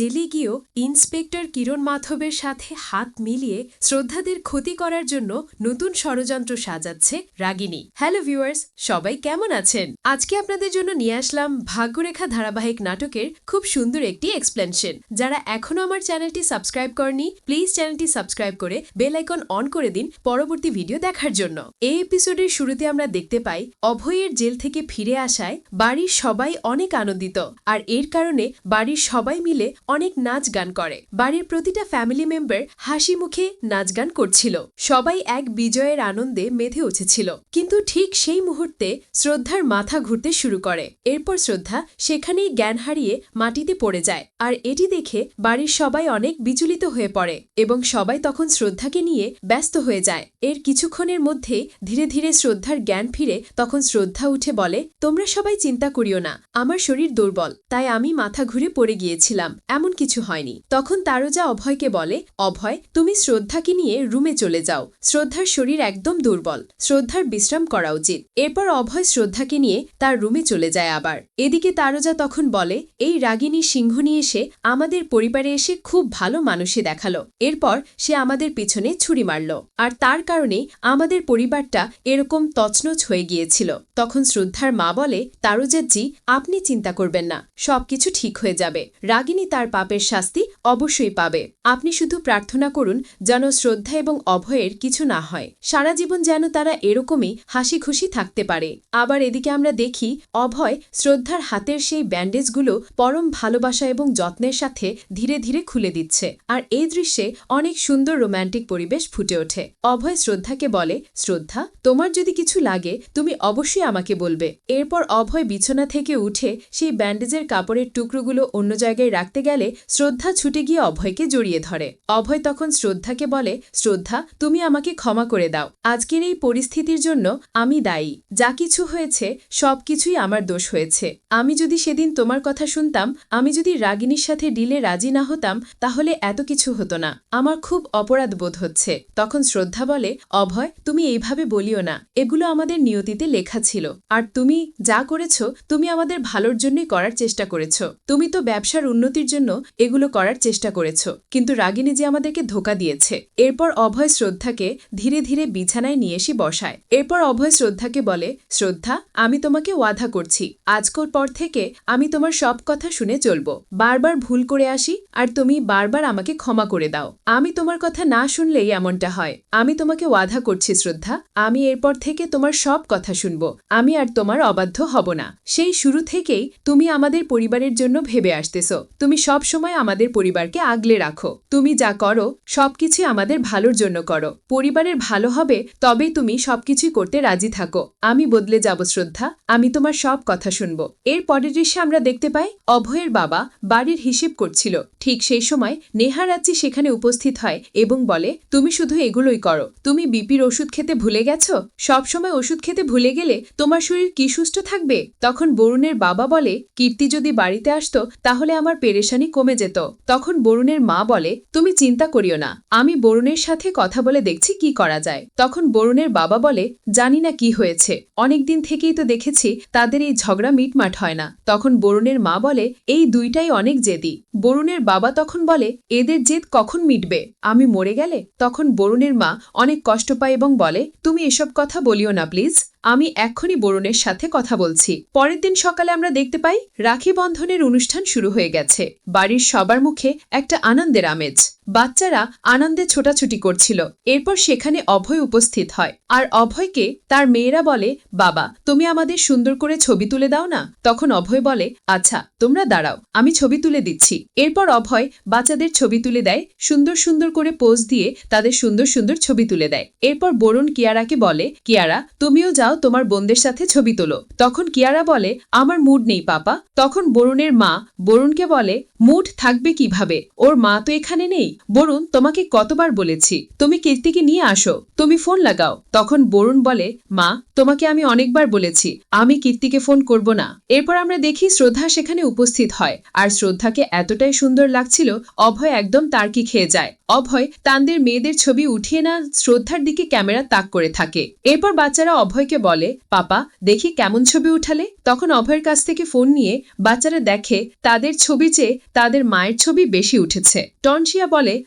জেলে গিয়েও ইন্সপেক্টর কিরণ মাধবের সাথে হাত মিলিয়ে শ্রদ্ধাদের ক্ষতি করার জন্য নতুন ষড়যন্ত্র সাজাচ্ছে রাগিনী হ্যালো ভিউয়ার্স সবাই কেমন আছেন? আজকে আপনাদের জন্য নিয়ে আসলাম ভাগ্যরেখা ধারাবাহিক নাটকের খুব সুন্দর একটি এক্সপ্লেনশন যারা এখনও আমার চ্যানেলটি সাবস্ক্রাইব করেনি প্লিজ চ্যানেলটি সাবস্ক্রাইব করে বেল আইকন অন করে দিন পরবর্তী ভিডিও দেখার জন্য। এই এপিসোডের শুরুতে আমরা দেখতে পাই অভয়ের জেল থেকে ফিরে আসায় বাড়ির সবাই অনেক আনন্দিত। আর এর কারণে বাড়ির সবাই মিলে অনেক নাচ গান করে। বাড়ির প্রতিটা ফ্যামিলি মেম্বার হাসি মুখে নাচ গান করছিল। সবাই এক বিজয়ের আনন্দে মেধে উঠেছিল। কিন্তু ঠিক সেই মুহূর্তে শ্রদ্ধার মাথা ঘুরতে শুরু করে। এরপর শ্রদ্ধা সেখানেই জ্ঞান হারিয়ে মাটিতে পড়ে যায়। আর এটি দেখে বাড়ির সবাই অনেক বিচলিত হয়ে পড়ে এবং সবাই তখন শ্রদ্ধাকে নিয়ে ব্যস্ত হয়ে যায়। এর কিছুক্ষণের মধ্যে ধীরে ধীরে শ্রদ্ধার জ্ঞান ফিরে তখন শ্রদ্ধা উঠে বলে, তোমরা সবাই চিন্তা করিও না, আমার শরীর দুর্বল, তাই আমি মাথা ঘুরে পড়ে গিয়েছিলাম। এমন কিছু হয়নি। তখন তারজা অভয়কে বলে, অভয়, তুমি শ্রদ্ধাকে নিয়ে রুমে চলে যাও। শ্রদ্ধার শরীর একদম দুর্বল। শ্রদ্ধার বিশ্রাম করা উচিত। এরপর অভয় শ্রদ্ধাকে নিয়ে তার রুমে চলে যায় আবার। এদিকে তারজা তখন বলে, এই রাগিনী সিংহ নিয়ে এসে আমাদের পরিবারে এসে খুব ভালো মানুষই দেখাল। এরপর সে আমাদের পিছনে ছুরি মারল। আর তার কারণে আমাদের পরিবারটা এরকম তছনছ হয়ে গিয়েছিল। তখন শ্রদ্ধার মা বলে, তারজাজি, আপনি চিন্তা করবেন না। সবকিছু ঠিক হয়ে যাবে। রাগিনী পাপের শাস্তি অবশ্যই পাবে। আপনি শুধু প্রার্থনা করুন যেন শ্রদ্ধা এবং অভয়ের কিছু না হয়। সারা জীবন যেন তারা এরকমই হাসি খুশি থাকতে পারে। আবার এদিকে আমরা দেখি, অভয় শ্রদ্ধার হাতের সেই ব্যান্ডেজগুলো পরম ভালোবাসা এবং যত্নের সাথে ধীরে ধীরে খুলে দিচ্ছে। আর এই দৃশ্যে অনেক সুন্দর রোম্যান্টিক পরিবেশ ফুটে ওঠে। অভয় শ্রদ্ধাকে বলে, শ্রদ্ধা, তোমার যদি কিছু লাগে, তুমি অবশ্যই আমাকে বলবে। এরপর অভয় বিছানা থেকে উঠে সেই ব্যান্ডেজের কাপড়ের টুকরোগুলো অন্য জায়গায় রাখতে গেলে শ্রদ্ধা ছুটে গিয়ে অভয়কে জড়িয়ে ধরে। অভয় তখন শ্রদ্ধাকে বলে, শ্রদ্ধা, তুমি আমাকে ক্ষমা করে দাও। আজকের এই পরিস্থিতির জন্য আমি দায়ী। যা কিছু হয়েছে সবকিছুই আমার দোষ হয়েছে। আমি যদি সেদিন তোমার কথা শুনতাম, আমি যদি রাগিনীর সাথে ডিলে রাজি না হতাম, তাহলে এত কিছু হতো না। আমার খুব অপরাধ বোধ হচ্ছে। তখন শ্রদ্ধা বলে, অভয়, তুমি এইভাবে বলিও না। এগুলো আমাদের নিয়তিতে লেখা ছিল। আর তুমি যা করেছ, তুমি আমাদের ভালোর জন্যই করার চেষ্টা করেছ। তুমি তো ব্যবসার উন্নতির জন্য এগুলো করার চেষ্টা করেছ, কিন্তু রাগিনী যে আমাদেরকে ধোকা দিয়েছে। এরপর অভয় শ্রদ্ধাকে ধীরে ধীরে বিছানায় নিয়ে এসে বসায়। এরপর অভয় শ্রদ্ধাকে বলে, শ্রদ্ধা, আমি তোমাকে ওয়াদা করছি। আজকের পর থেকে আমি তোমার সব কথা শুনে চলব। বারবার ভুল করে আসি আর তুমি বারবার আমাকে ক্ষমা করে দাও। আমি তোমার কথা না শুনলেই এমনটা হয়। আমি তোমাকে ওয়াদা করছি, শ্রদ্ধা। আমি এরপর থেকে তোমার সব কথা শুনব। আমি আর তোমার অবাধ্য হব না। সেই শুরু থেকেই তুমি আমাদের পরিবারের জন্য ভেবে আসতেছ। তুমি সব সময় আমাদের পরিবারকে আগলে রাখো। তুমি যা করো সবকিছু আমাদের ভালোর জন্য করো। পরিবারের ভালো হবে, তবেই তুমি সবকিছুই করতে রাজি থাকো। আমি বদলে যাব, শ্রদ্ধা। আমি তোমার সব কথা শুনব। এর পরের দৃশ্যে আমরা দেখতে পাই, অভয়ের বাবা বাড়ির হিসেব করছিল। ঠিক সেই সময় নেহারাচ্চি সেখানে উপস্থিত হয় এবং বলে, তুমি শুধু এগুলোই করো। তুমি বিপির ওষুধ খেতে ভুলে গেছো? সবসময় ওষুধ খেতে ভুলে গেলে তোমার শরীর কি সুস্থ থাকবে? তখন বরুণের বাবা বলে, কীর্তি যদি বাড়িতে আসতো, তাহলে আমার পেরেশানি কমে যেত। তখন বরুণের মা বলে, তুমি চিন্তা করিও না, আমি বরুণের সাথে কথা বলে দেখছি কি করা যায়। তখন বরুণের বাবা বলে, জানি না কি হয়েছে। অনেক দিন থেকেই তো দেখেছি তাদের এই ঝগড়া মিটমাট হয় না। তখন বরুণের মা বলে, এই দুইটাই অনেক জেদি। বরুণের বাবা তখন বলে, এদের জেদ কখন মিটবে? আমি মরে গেলে? তখন বরুণের মা অনেক কষ্ট পায় এবং বলে, তুমি এসব কথা বলিও না, প্লিজ। আমি এক্ষুনি বরুণের সাথে কথা বলছি। পরের দিন সকালে আমরা দেখতে পাই রাখি বন্ধনের অনুষ্ঠান শুরু হয়ে গেছে। বাড়ির সবার মুখে একটা আনন্দের আমেজ। বাচ্চারা আনন্দে ছোটাছুটি করছিল। এরপর সেখানে অভয় উপস্থিত হয়। আর অভয়কে তার মেয়েরা বলে, বাবা, তুমি আমাদের সুন্দর করে ছবি তুলে দাও না? তখন অভয় বলে আচ্ছা তোমরা দাঁড়াও, আমি ছবি তুলে দিচ্ছি। এরপর অভয় বাচ্চাদের ছবি তুলে দেয়, সুন্দর সুন্দর করে পোজ দিয়ে তাদের সুন্দর সুন্দর ছবি তুলে দেয়। এরপর বরুণ কিয়ারাকে বলে, কিয়ারা, তুমিও যাও তোমার বোনদের সাথে ছবি তোলো। তখন কিয়ারা বলে, আমার মুড নেই, পাপা। তখন বরুণের মা বরুণকে বলে, মুড থাকবে কীভাবে? ওর মা তো এখানে নেই? বরুণ, তোমাকে কতবার বলেছি, তুমি কীর্তিকে নিয়ে আসো, তুমি ফোন লাগাও। তখন বরুণ বলে, মা, তোমাকে আমি অনেকবার বলেছি, আমি কীর্তিকে ফোন করব না। এরপর আমরা দেখি শ্রদ্ধা সেখানে উপস্থিত হয়, আর শ্রদ্ধাকে এতটাই সুন্দর লাগছিল, অভয় একদম তার্কি খেয়ে যায়। অভয় তানদের মেয়েদের ছবি উঠিয়ে না, শ্রদ্ধার দিকে ক্যামেরা তাক করে থাকে। এরপর বাচ্চারা অভয়কে বলে, পাপা, দেখি কেমন ছবি উঠালে? তখন অভয়ের কাছ থেকে ফোন নিয়ে বাচ্চারা দেখে, তাদের ছবি চেয়ে তাদের মায়ের ছবি বেশি উঠেছে। টনশিয়া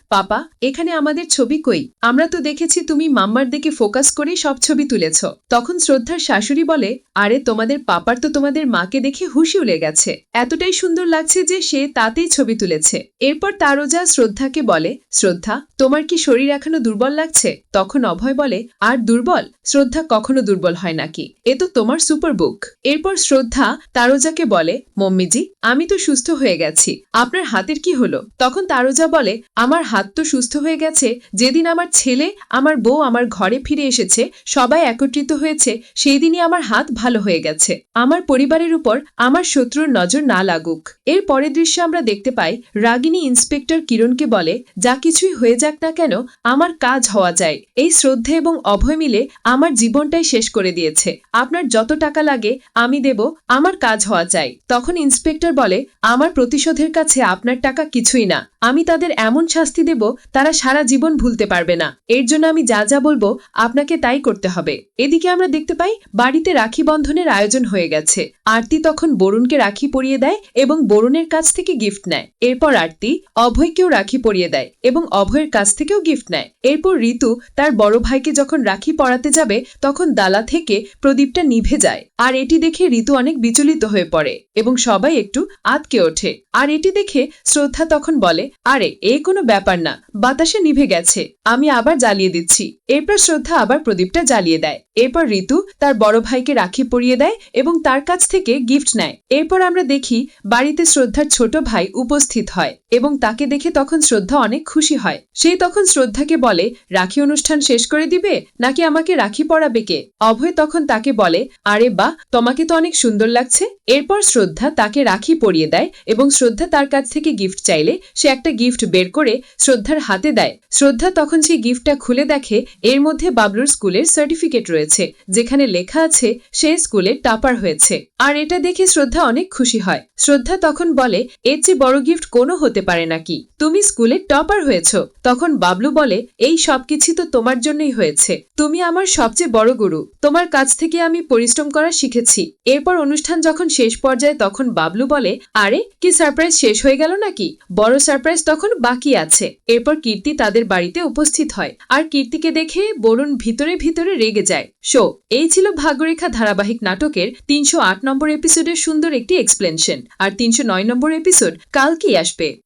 পাপা, এখানে আমাদের ছবি কই? আমরা তো দেখেছি তুমি মাম্মার দিকে ফোকাস করেই সব ছবি তুলেছ। তখন শ্রদ্ধার শাশুড়ি বলে, আরে, তোমাদের পাপার তো তোমাদের মাকে দেখে হুশি উলে গেছে। এতটাই সুন্দর লাগছে যে সে তাতেই ছবি তুলেছে। এরপর তারোজা শ্রদ্ধাকে বলে, শ্রদ্ধা, তোমার কি শরীর এখনও দুর্বল লাগছে? তখন অভয় বলে, আর দুর্বল? শ্রদ্ধা কখনো দুর্বল হয় নাকি? এ তো তোমার সুপার বুক এরপর শ্রদ্ধা তারোজাকে বলে, মম্মিজি, আমি তো সুস্থ হয়ে গেছি। আপনার হাতের কি হলো? তখন তারোজা বলে আমার হাত তো সুস্থ হয়ে গেছে, যেদিন আমার ছেলে, আমার বউ আমার ঘরে ফিরে এসেছে, সবাই একত্রিত হয়েছে সেই দিনই আমার হাত ভালো হয়ে গেছে। আমার পরিবারের উপর আমার শত্রুর নজর না লাগুক। এর পরের দৃশ্যে আমরা দেখতে পাই, রাগিনী ইন্সপেক্টর কিরণকে বলে, যা কিছুই হয়ে যাক না কেন, আমার কাজ হওয়া যায়। এই শ্রদ্ধা এবং অভয় মিলে আমার জীবনটাই শেষ করে দিয়েছে। আপনার যত টাকা লাগে, আমি দেব, আমার কাজ হওয়া চাই তখন ইন্সপেক্টর বলে, আমার প্রতিশোধের কাছে আপনার টাকা কিছুই না। আমি তাদের এমন শাস্তি দেব, তারা সারা জীবন ভুলতে পারবে না। এর জন্য আমি যা যা বলব, আপনাকে তাই করতে হবে। এদিকে আমরা দেখতে পাই, বাড়িতে রাখি বন্ধনের আয়োজন হয়ে গেছে। আরতি তখন বরুণকে রাখি পরিয়ে দেয় এবং বরুণের কাছ থেকে গিফট নেয়। এরপর আরতি অভয়কেও রাখি পরিয়ে দেয় এবং অভয়ের কাছ থেকেও গিফট নেয়। এরপর ঋতু তার বড় ভাইকে যখন রাখি পরাতে যাবে, তখন দালা থেকে প্রদীপটা নিভে যায়। আর এটি দেখে ঋতু অনেক বিচলিত হয়ে পড়ে এবং সবাই একটু আতকে ওঠে। আর এটি দেখে শ্রদ্ধা তখন বলে, আরে, এ কোনো ব্যাপার না। বাতাসে নিভে গেছে। আমি আবার জ্বালিয়ে দিচ্ছি। এরপর শ্রদ্ধা আবার প্রদীপটা জ্বালিয়ে দেয়। এরপর ঋতু তার বড় ভাইকে রাখি পরিয়ে দেয় এবং তার কাছ থেকে গিফট নেয়। এরপর আমরা দেখি বাড়িতে শ্রদ্ধার ছোট ভাই উপস্থিত হয় এবং তাকে দেখে তখন শ্রদ্ধা অনেক খুশি হয়। সে তখন শ্রদ্ধাকে বলে, রাখি অনুষ্ঠান শেষ করে দিবে? নাকি আমাকে রাখি পরাবে কে? অভয় তখন তাকে বলে, আরে বা তোমাকে তো অনেক সুন্দর লাগছে। এরপর শ্রদ্ধা তাকে রাখি পরিয়ে দেয় এবং শ্রদ্ধা তার কাছ থেকে গিফট চাইলে সে একটা গিফট বের করে শ্রদ্ধার হাতে দেয়। শ্রদ্ধা তখন সেই গিফটটা খুলে দেখে, এর মধ্যে বাবলুর স্কুলের সার্টিফিকেট রয়েছে, যেখানে লেখা আছে, সে স্কুলে টাপার হয়েছে। আর এটা দেখে শ্রদ্ধা অনেক খুশি হয়। শ্রদ্ধা তখন বলে, এর চেয়ে বড় গিফট কোনো হতে পারে নাকি? তুমি স্কুলে টপার হয়েছ। তখন বাবলু বলে, এই সবকিছু তো তোমার জন্যই হয়েছে। তুমি আমার সবচেয়ে বড় গুরু। তোমার কাছ থেকে আমি পরিশ্রম করা শিখেছি। এরপর অনুষ্ঠান যখন শেষ পর্যায়ে তখন বাবলু বলে, আরে, কি সারপ্রাইজ শেষ হয়ে গেল নাকি? বড় সারপ্রাইজ তখন বাকি আছে এরপর কীর্তি তাদের বাড়িতে উপস্থিত হয়। আর কীর্তিকে দেখে বরুণ ভিতরে ভিতরে রেগে যায়। শো, এই ছিল ভাগ্যরেখা ধারাবাহিক নাটকের তিনশো আট নম্বর এপিসোডের সুন্দর একটি এক্সপ্লেনশন আর তিনশো নয় নম্বর এপিসোড কালকেই আসবে।